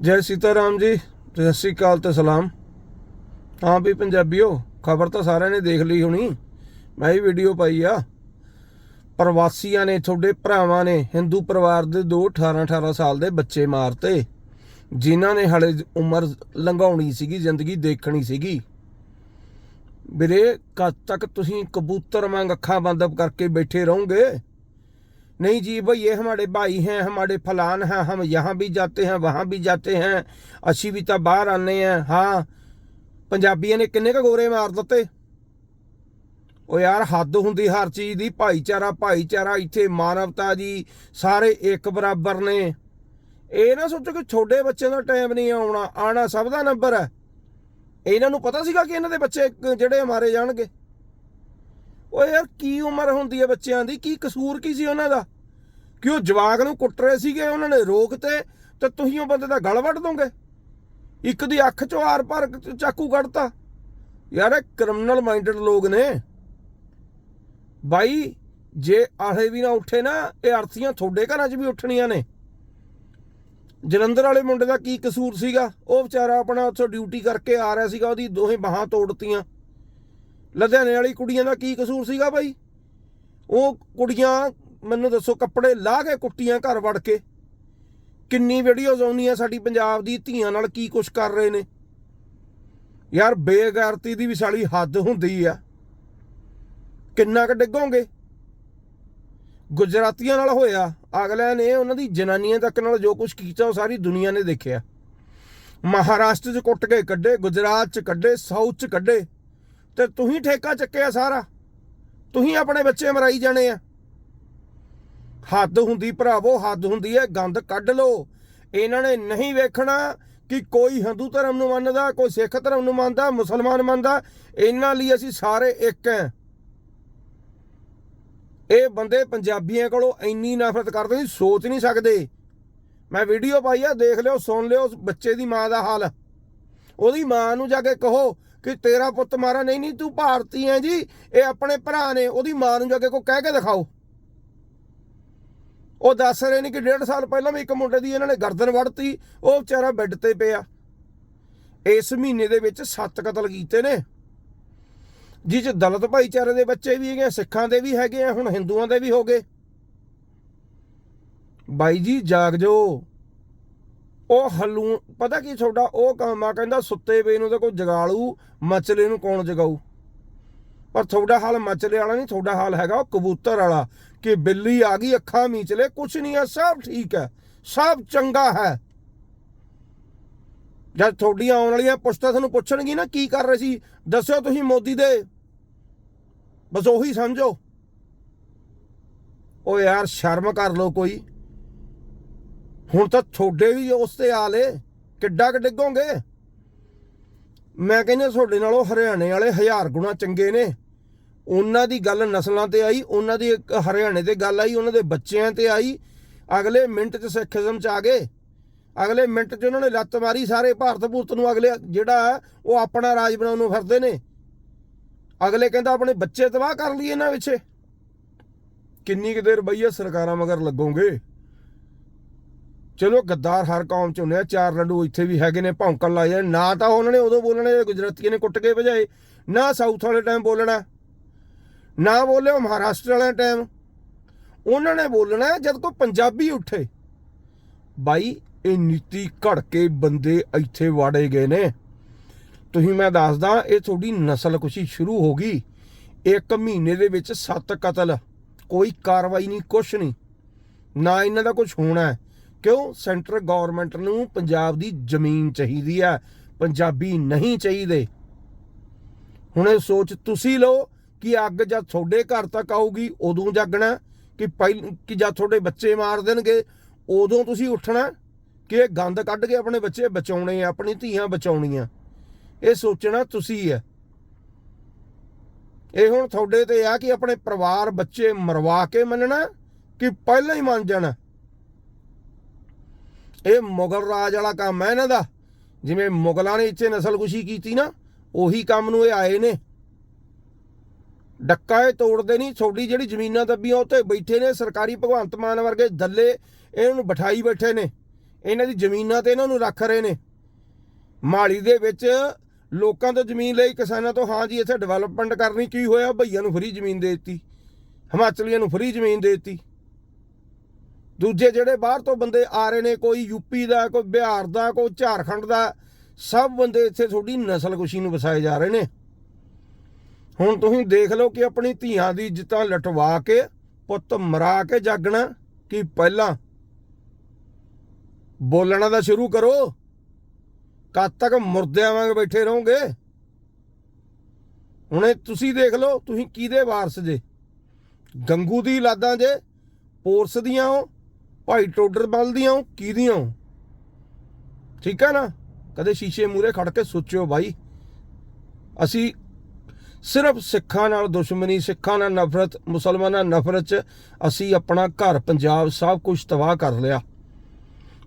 ਜੈ ਸੀਤਾਰਾਮ ਜੀ, ਸਤਿ ਸ਼੍ਰੀ ਅਕਾਲ ਤੇ ਸਲਾਮ। ਹਾਂ ਵੀ ਪੰਜਾਬੀਓ, ਖਬਰ ਤਾਂ ਸਾਰਿਆਂ ਨੇ ਦੇਖ ਲਈ ਹੋਣੀ। ਮੈਂ ਹੀ ਵੀਡੀਓ ਪਾਈ ਆ। ਪ੍ਰਵਾਸੀਆਂ ਨੇ, ਤੁਹਾਡੇ ਭਰਾਵਾਂ ਨੇ ਹਿੰਦੂ ਪਰਿਵਾਰ ਦੇ ਦੋ 18 18 ਸਾਲ ਦੇ ਬੱਚੇ ਮਾਰਤੇ, ਜਿਨ੍ਹਾਂ ਨੇ ਹਲੇ ਉਮਰ ਲੰਘਾਉਣੀ ਸੀਗੀ, ਜ਼ਿੰਦਗੀ ਦੇਖਣੀ ਸੀਗੀ। ਵੀਰੇ, ਕਦ ਤੱਕ ਤੁਸੀਂ ਕਬੂਤਰ ਵਾਂਗ ਅੱਖਾਂ ਬੰਦ ਕਰਕੇ ਬੈਠੇ ਰਹੋਗੇ? नहीं जी भाई ये हमारे भाई हैं हमारे फलान हैं हम यहाँ भी जाते हैं वहाँ भी जाते हैं ਅਸੀਂ ਵੀ ਤਾਂ ਬਾਹਰ ਆਨੇ ਆ ਹਾਂ ਪੰਜਾਬੀਆਂ ਨੇ ਕਿੰਨੇ ਕ ਗੋਰੇ ਮਾਰ ਦਿੱਤੇ ਉਹ ਯਾਰ ਹੱਦ ਹੁੰਦੀ ਹਰ ਚੀਜ਼ ਦੀ ਭਾਈਚਾਰਾ ਭਾਈਚਾਰਾ ਇੱਥੇ ਮਾਨਵਤਾ ਜੀ ਸਾਰੇ ਇੱਕ ਬਰਾਬਰ ਨੇ ਇਹ ਨਾ ਸੋਚੋ ਕਿ ਛੋਡੇ ਬੱਚਿਆਂ ਦਾ ਟਾਈਮ ਨਹੀਂ ਆਉਣਾ ਆਣਾ ਸਭ ਦਾ ਨੰਬਰ ਹੈ ਇਹਨਾਂ ਨੂੰ ਪਤਾ ਸੀਗਾ ਕਿ ਇਹਨਾਂ ਦੇ ਬੱਚੇ ਜਿਹੜੇ ਮਾਰੇ ਜਾਣਗੇ ਓਏ ਯਾਰ ਕੀ ਉਮਰ ਹੁੰਦੀ ਹੈ ਬੱਚਿਆਂ ਦੀ? ਕੀ ਕਸੂਰ ਕੀ ਸੀ ਉਹਨਾਂ ਦਾ? ਕਿ ਉਹ ਜਵਾਕ ਨੂੰ ਕੁੱਟ ਰਹੇ ਸੀਗੇ ਉਹਨਾਂ ਨੇ ਰੋਕ ਤੇ ਤੇ ਤੁਸੀਂ ਉਹ ਬੰਦੇ ਦਾ ਗਲ ਵੱਢ ਦੋਗੇ? ਇੱਕ ਦੀ ਅੱਖ ਚੋਂ ਆਰ ਪਾਰ ਚਾਕੂ ਕੱਢਤਾ। ਯਾਰ ਇਹ ਕ੍ਰਿਮੀਨਲ ਮਾਈਂਡਡ ਲੋਕ ਨੇ। ਬਾਈ, ਜੇ ਆਹੇ ਵੀ ਨਾ ਉੱਠੇ ਨਾ, ਇਹ ਅਰਥੀਆਂ ਤੁਹਾਡੇ ਘਰਾਂ 'ਚ ਵੀ ਉੱਠਣੀਆਂ ਨੇ। ਜਲੰਧਰ ਵਾਲੇ ਮੁੰਡੇ ਦਾ ਕੀ ਕਸੂਰ ਸੀਗਾ? ਉਹ ਵਿਚਾਰਾ ਆਪਣਾ ਉੱਥੋਂ ਡਿਊਟੀ ਕਰਕੇ ਆ ਰਿਹਾ ਸੀਗਾ, ਉਹਦੀ ਦੋਹੇ ਬਾਹਾਂ ਤੋੜਤੀਆਂ। ਲੁਧਿਆਣੇ ਵਾਲੀ ਕੁੜੀਆਂ ਦਾ ਕੀ ਕਸੂਰ ਸੀਗਾ ਬਾਈ? ਉਹ ਕੁੜੀਆਂ, ਮੈਨੂੰ ਦੱਸੋ, ਕੱਪੜੇ ਲਾਹ ਕੇ ਕੁੱਟੀਆਂ ਘਰ ਵੜ ਕੇ। ਕਿੰਨੀ ਵੀਡੀਓਜ਼ ਆਉਂਦੀਆਂ ਸਾਡੀ ਪੰਜਾਬ ਦੀ ਧੀਆਂ ਨਾਲ ਕੀ ਕੁਛ ਕਰ ਰਹੇ ਨੇ। ਯਾਰ, ਬੇਗੈਰਤੀ ਦੀ ਵੀ ਸਾਲੀ ਹੱਦ ਹੁੰਦੀ ਆ। ਕਿੰਨਾ ਕ ਡਿੱਗੋਗੇ? ਗੁਜਰਾਤੀਆਂ ਨਾਲ ਹੋਇਆ। ਅਗਲਿਆਂ ਨੇ ਉਹਨਾਂ ਦੀ ਜਨਾਨੀਆਂ ਤੱਕ ਨਾਲ ਜੋ ਕੁਝ ਕੀਤਾ, ਉਹ ਸਾਰੀ ਦੁਨੀਆ ਨੇ ਦੇਖਿਆ। ਮਹਾਰਾਸ਼ਟਰ 'ਚ ਕੁੱਟ ਕੇ ਕੱਢੇ, ਗੁਜਰਾਤ 'ਚ ਕੱਢੇ, ਸਾਊਥ 'ਚ ਕੱਢੇ। ਤੇ ਤੁਸੀਂ ਠੇਕਾ ਚੱਕਿਆ ਸਾਰਾ। ਤੁਸੀਂ ਆਪਣੇ ਬੱਚੇ ਮਰਾਈ ਜਾਣੇ ਆ। ਹੱਦ ਹੁੰਦੀ ਭਰਾਵੋ, ਹੱਦ ਹੁੰਦੀ ਹੈ ਗੰਦ ਕੱਢ ਲੋ ਇਹਨਾਂ ਨੇ ਨਹੀਂ ਵੇਖਣਾ ਕਿ ਕੋਈ ਹਿੰਦੂ ਧਰਮ ਨੂੰ ਮੰਨਦਾ, ਕੋਈ ਸਿੱਖ ਧਰਮ ਨੂੰ ਮੰਨਦਾ, ਮੁਸਲਮਾਨ ਮੰਨਦਾ। ਇਹਨਾਂ ਲਈ ਅਸੀਂ ਸਾਰੇ ਇੱਕ ਹੈ ਇਹ ਬੰਦੇ ਪੰਜਾਬੀਆਂ ਕੋਲੋਂ ਇੰਨੀ ਨਫ਼ਰਤ ਕਰਦੇ ਸੀ, ਸੋਚ ਨਹੀਂ ਸਕਦੇ। ਮੈਂ ਵੀਡੀਓ ਪਾਈ ਆ, ਦੇਖ ਲਿਓ, ਸੁਣ ਲਿਓ ਉਸ ਬੱਚੇ ਦੀ ਮਾਂ ਦਾ ਹਾਲ। ਉਹਦੀ ਮਾਂ ਨੂੰ ਜਾ ਕੇ ਕਹੋ ਕਿ ਤੇਰਾ ਪੁੱਤ ਮਾਰਾ ਨਹੀਂ ਨਹੀਂ ਤੂੰ ਭਾਰਤੀ ਹੈ ਜੀ। ਇਹ ਆਪਣੇ ਭਰਾ ਨੇ ਉਹਦੀ ਮਾਂ ਨੂੰ ਜਾ ਕੇ ਕੋ ਕਹਿ ਕੇ ਦਿਖਾਓ। ਉਹ ਦੱਸ ਰਹੇ ਨੇ ਕਿ ਡੇਢ ਸਾਲ ਪਹਿਲਾਂ ਵੀ ਇੱਕ ਮੁੰਡੇ ਦੀ ਇਹਨਾਂ ਨੇ ਗਰਦਨ ਵੜਤੀ ਉਹ ਵਿਚਾਰਾ ਬੈੱਡ ਤੇ ਪਿਆ। ਇਸ ਮਹੀਨੇ ਦੇ ਵਿੱਚ 7 ਕਤਲ ਕੀਤੇ ਨੇ। ਜਿਹ ਦਲਤ ਭਾਈਚਾਰੇ ਦੇ ਬੱਚੇ ਵੀ ਹੈਗੇ ਆ, ਸਿੱਖਾਂ ਦੇ ਵੀ ਹੈਗੇ ਆ ਹੁਣ ਹਿੰਦੂਆਂ ਦੇ ਵੀ ਹੋ ਗਏ। ਬਾਈ ਜੀ ਜਾਗ ਜੋ ਉਹ ਹਲੂ, ਪਤਾ ਕੀ ਤੁਹਾਡਾ? ਉਹ ਕੰਮ ਆ, ਕਹਿੰਦਾ ਸੁੱਤੇ ਪਏ ਨੂੰ ਤਾਂ ਕੋਈ ਜਗਾ ਲੂ ਮਚਲੇ ਨੂੰ ਕੌਣ ਜਗਾਊ? ਪਰ ਤੁਹਾਡਾ ਹਾਲ ਮਚਲੇ ਵਾਲਾ ਨਹੀਂ, ਤੁਹਾਡਾ ਹਾਲ ਹੈਗਾ ਉਹ ਕਬੂਤਰ ਵਾਲਾ, ਕਿ ਬਿੱਲੀ ਆ ਗਈ, ਅੱਖਾਂ ਮੀਚਲੇ ਕੁਛ ਨਹੀਂ ਹੈ, ਸਭ ਠੀਕ ਹੈ, ਸਭ ਚੰਗਾ ਹੈ। ਜਦ ਤੁਹਾਡੀਆਂ ਆਉਣ ਵਾਲੀਆਂ ਪੁਸ਼ਤਾਂ ਤੁਹਾਨੂੰ ਪੁੱਛਣਗੀ ਨਾ, ਕੀ ਕਰ ਰਹੇ ਸੀ? ਦੱਸਿਓ ਤੁਸੀਂ ਮੋਦੀ ਦੇ। ਬਸ ਉਹੀ ਸਮਝੋ। ਓ ਯਾਰ, ਸ਼ਰਮ ਕਰ ਲੋ ਕੋਈ। ਹੁਣ ਤਾਂ ਤੁਹਾਡੇ ਵੀ ਉਸ ਤੇ ਆਲੇ ਕਿੱਡਾ ਕਿ ਡਿੱਗੋਗੇ? ਮੈਂ ਕਹਿੰਦਾ ਤੁਹਾਡੇ ਨਾਲੋਂ ਹਰਿਆਣੇ ਵਾਲੇ ਹਜ਼ਾਰ ਗੁਣਾ ਚੰਗੇ ਨੇ। ਉਹਨਾਂ ਦੀ ਗੱਲ ਨਸਲਾਂ ਤੇ ਆਈ, ਉਹਨਾਂ ਦੀ ਹਰਿਆਣੇ ਤੇ ਗੱਲ ਆਈ, ਉਹਨਾਂ ਦੇ ਬੱਚਿਆਂ ਤੇ ਆਈ। ਅਗਲੇ ਮਿੰਟ 'ਚ ਸਿੱਖੀਜ਼ਮ 'ਚ ਆ ਗਏ। ਅਗਲੇ ਮਿੰਟ 'ਚ ਉਹਨਾਂ ਨੇ ਲੱਤ ਮਾਰੀ ਸਾਰੇ ਭਾਰਤ ਭੂਤ ਨੂੰ। ਅਗਲੇ ਜਿਹੜਾ ਉਹ ਆਪਣਾ ਰਾਜ ਬਣਾਉਣ ਨੂੰ ਫਿਰਦੇ ਨੇ। ਅਗਲੇ ਕਹਿੰਦਾ ਆਪਣੇ ਬੱਚੇ ਤਬਾਹ ਕਰ ਲਈਏ ਇਹਨਾਂ ਵਿੱਚ। ਕਿੰਨੀ ਕੁ ਦੇਰ ਬਈਆ ਸਰਕਾਰਾਂ ਮਗਰ ਲੱਗੋਗੇ? ਚਲੋ ਗੱਦਾਰ ਹਰ ਕੌਮ ਚ ਹੁੰਦੇ ਆ, ਚਾਰ ਲੰਡੂ ਇੱਥੇ ਵੀ ਹੈਗੇ ਨੇ, ਭੌਂਕਣ ਲਾਏ ਜਾਣ ਨਾ ਤਾਂ ਉਹਨਾਂ ਨੇ ਉਦੋਂ ਬੋਲਣਾ, ਗੁਜਰਾਤੀਆਂ ਨੇ ਕੁੱਟ ਕੇ ਭਜਾਏ। ਨਾ ਸਾਊਥ ਵਾਲੇ ਟਾਈਮ ਬੋਲਣਾ। ਨਾ ਬੋਲਿਓ ਮਹਾਰਾਸ਼ਟਰ ਵਾਲੇ ਟਾਈਮ। ਉਹਨਾਂ ਨੇ ਬੋਲਣਾ ਜਦ ਕੋਈ ਪੰਜਾਬੀ ਉੱਠੇ। ਬਾਈ, ਇਹ ਨੀਤੀ ਘੜ ਕੇ ਬੰਦੇ ਇੱਥੇ ਵਾੜੇ ਗਏ ਨੇ। ਤੁਸੀਂ, ਮੈਂ ਦੱਸਦਾ, ਇਹ ਤੁਹਾਡੀ ਨਸਲ ਕੁਸ਼ੀ ਸ਼ੁਰੂ ਹੋ ਗਈ। ਇੱਕ ਮਹੀਨੇ ਦੇ ਵਿੱਚ 7 ਕਤਲ। ਕੋਈ ਕਾਰਵਾਈ ਨਹੀਂ, ਕੁਛ ਨਹੀਂ। ਨਾ ਇਹਨਾਂ ਦਾ ਕੁਝ ਹੋਣਾ ਹੈ। ਕਿਉਂ? ਸੈਂਟਰ ਗਵਰਨਮੈਂਟ ਨੂੰ ਪੰਜਾਬ ਦੀ ਜ਼ਮੀਨ ਚਾਹੀਦੀ ਹੈ ਪੰਜਾਬੀ ਨਹੀਂ ਚਾਹੀਦੇ। ਹੁਣ ਇਹ ਸੋਚ ਤੁਸੀਂ ਲਓ ਕਿ ਅੱਗ ਜਦ ਤੁਹਾਡੇ ਘਰ ਤੱਕ ਆਊਗੀ, ਉਦੋਂ ਜਾਗਣਾ, ਕਿ ਪਹਿਲ, ਕਿ ਜਦ ਤੁਹਾਡੇ ਬੱਚੇ ਮਾਰ ਦੇਣਗੇ, ਉਦੋਂ ਤੁਸੀਂ ਉੱਠਣਾ, ਕਿ ਇਹ ਗੰਦ ਕੱਢ ਕੇ ਆਪਣੇ ਬੱਚੇ ਬਚਾਉਣੇ ਆ, ਆਪਣੀ ਧੀਆਂ ਬਚਾਉਣੀਆਂ। ਇਹ ਸੋਚਣਾ ਤੁਸੀਂ ਹੈ ਇਹ ਹੁਣ ਤੁਹਾਡੇ ਤੇ ਆ ਕਿ ਆਪਣੇ ਪਰਿਵਾਰ ਬੱਚੇ ਮਰਵਾ ਕੇ ਮੰਨਣਾ, ਕਿ ਪਹਿਲਾਂ ਹੀ ਮੰਨ ਜਾਣਾ। ਇਹ ਮੁਗਲ ਰਾਜ ਵਾਲਾ ਕੰਮ ਹੈ ਇਹਨਾਂ ਦਾ। ਜਿਵੇਂ ਮੁਗਲਾਂ ਨੇ ਇੱਥੇ ਨਸਲਕੁਸ਼ੀ ਕੀਤੀ ਨਾ, ਉਹੀ ਕੰਮ ਨੂੰ ਇਹ ਆਏ ਨੇ। ਡੱਕਾ ਇਹ ਤੋੜਦੇ ਨਹੀਂ, ਤੁਹਾਡੀ ਜਿਹੜੀ ਜ਼ਮੀਨਾਂ ਦੱਬੀਆਂ ਉੱਤੇ ਬੈਠੇ ਨੇ, ਸਰਕਾਰੀ ਭਗਵੰਤ ਮਾਨ ਵਰਗੇ ਦੱਲੇ, ਇਹਨਾਂ ਨੂੰ ਬਿਠਾਈ ਬੈਠੇ ਨੇ। ਇਹਨਾਂ ਦੀ ਜ਼ਮੀਨਾਂ ਤੇ ਇਹਨਾਂ ਨੂੰ ਰੱਖ ਰਹੇ ਨੇ। ਮਾਲੀ ਦੇ ਵਿੱਚ ਲੋਕਾਂ ਤੋਂ ਜ਼ਮੀਨ ਲਈ ਕਿਸਾਨਾਂ ਤੋਂ, ਹਾਂ ਜੀ, ਇੱਥੇ ਡਿਵੈਲਪਮੈਂਟ ਕਰਨੀ ਕੀ ਹੋਇਆ, ਭਈਆਂ ਨੂੰ ਫਰੀ ਜ਼ਮੀਨ ਦੇ ਦਿੱਤੀ। ਹਿਮਾਚਲੀਆਂ ਨੂੰ ਫਰੀ ਜ਼ਮੀਨ ਦੇ ਦਿੱਤੀ। ਦੂਜੇ ਜਿਹੜੇ ਬਾਹਰ ਤੋਂ ਬੰਦੇ ਆ ਰਹੇ ਨੇ, ਕੋਈ ਯੂਪੀ ਦਾ, ਕੋਈ ਬਿਹਾਰ ਦਾ, ਕੋਈ ਝਾਰਖੰਡ ਦਾ, ਸਭ ਬੰਦੇ ਇੱਥੇ ਤੁਹਾਡੀ ਨਸਲਕੁਸ਼ੀ ਨੂੰ ਵਸਾਏ ਜਾ ਰਹੇ ਨੇ। ਹੁਣ ਤੁਸੀਂ ਦੇਖ ਲਓ ਕਿ ਆਪਣੀ ਧੀਆਂ ਦੀ ਇੱਜ਼ਤਾਂ ਲਟਵਾ ਕੇ, ਪੁੱਤ ਮਰਾ ਕੇ ਜਾਗਣਾ, ਕਿ ਪਹਿਲਾਂ ਬੋਲਣਾ ਦਾ ਸ਼ੁਰੂ ਕਰੋ। ਕਦ ਤੱਕ ਮੁਰਦਿਆਂ ਵਾਂਗ ਬੈਠੇ ਰਹੋਗੇ? ਹੁਣੇ ਤੁਸੀਂ ਦੇਖ ਲਓ, ਤੁਸੀਂ ਕਿਹਦੇ ਵਾਰਸ ਜੇ? ਗੰਗੂ ਦੀ ਲਾਦਾਂ ਜੇ, ਪੋਰਸ ਦੀਆਂ ਹੋ ਭਾਈ ਟੋਡਰ ਬਲ ਦੀਆਂ ਹੋ ਕਿਹਦੀਆਂ ਹੋ ਠੀਕ ਹੈ ਨਾ? ਕਦੇ ਸ਼ੀਸ਼ੇ ਮੂਰੇ ਖੜ ਕੇ ਸੋਚਿਓ ਬਾਈ। ਅਸੀਂ ਸਿਰਫ ਸਿੱਖਾਂ ਨਾਲ ਦੁਸ਼ਮਣੀ, ਸਿੱਖਾਂ ਨਾਲ ਨਫ਼ਰਤ, ਮੁਸਲਮਾਨਾਂ ਨਾਲ ਨਫ਼ਰਤ ਚ ਅਸੀਂ ਆਪਣਾ ਘਰ ਪੰਜਾਬ ਸਭ ਕੁਝ ਤਬਾਹ ਕਰ ਲਿਆ।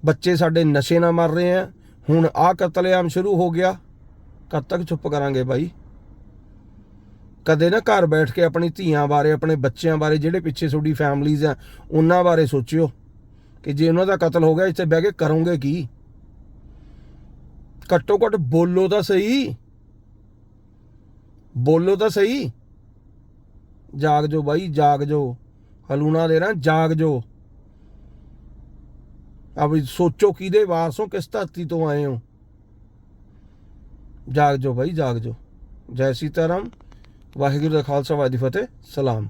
ਬੱਚੇ ਸਾਡੇ ਨਸ਼ੇ ਨਾਲ ਮਰ ਰਹੇ ਆ। ਹੁਣ ਆ ਕਤਲੇਆਮ ਸ਼ੁਰੂ ਹੋ ਗਿਆ। ਕਦ ਤੱਕ ਚੁੱਪ ਕਰਾਂਗੇ ਬਾਈ? ਕਦੇ ਨਾ ਘਰ ਬੈਠ ਕੇ ਆਪਣੀ ਧੀਆਂ ਬਾਰੇ, ਆਪਣੇ ਬੱਚਿਆਂ ਬਾਰੇ, ਜਿਹੜੇ ਪਿੱਛੇ ਤੁਹਾਡੀ ਫੈਮਲੀਜ਼ ਆ, ਉਹਨਾਂ ਬਾਰੇ ਸੋਚਿਓ। ਕਿ ਜੇ ਉਹਨਾਂ ਦਾ ਕਤਲ ਹੋ ਗਿਆ, ਇੱਥੇ ਬਹਿ ਕੇ ਕਰੋਗੇ ਕੀ? ਘੱਟੋ ਘੱਟ ਬੋਲੋ ਤਾਂ ਸਹੀ। ਬੋਲੋ ਤਾਂ ਸਹੀ। ਜਾਗ ਜੋ ਬਾਈ, ਜਾਗ ਜੋ। ਹਲੂਣਾ ਦੇ ਨਾ ਜਾਗ ਜੋ। ਆ ਵੀ ਸੋਚੋ ਕਿਹਦੇ ਵਾਰਸੋਂ ਕਿਸ ਧਰਤੀ ਤੋਂ ਆਏ ਹੋ। ਜਾਗ ਜੋ ਬਾਈ, ਜਾਗ ਜੋ। ਜੈ ਸੀਤਾਰਾਮ। ਵਾਹਿਗੁਰੂ ਦਾ ਖਾਲਸਾ, ਵਾਹਿਗੁਰੂ ਦੀ ਫਤਿਹ। ਸਲਾਮ।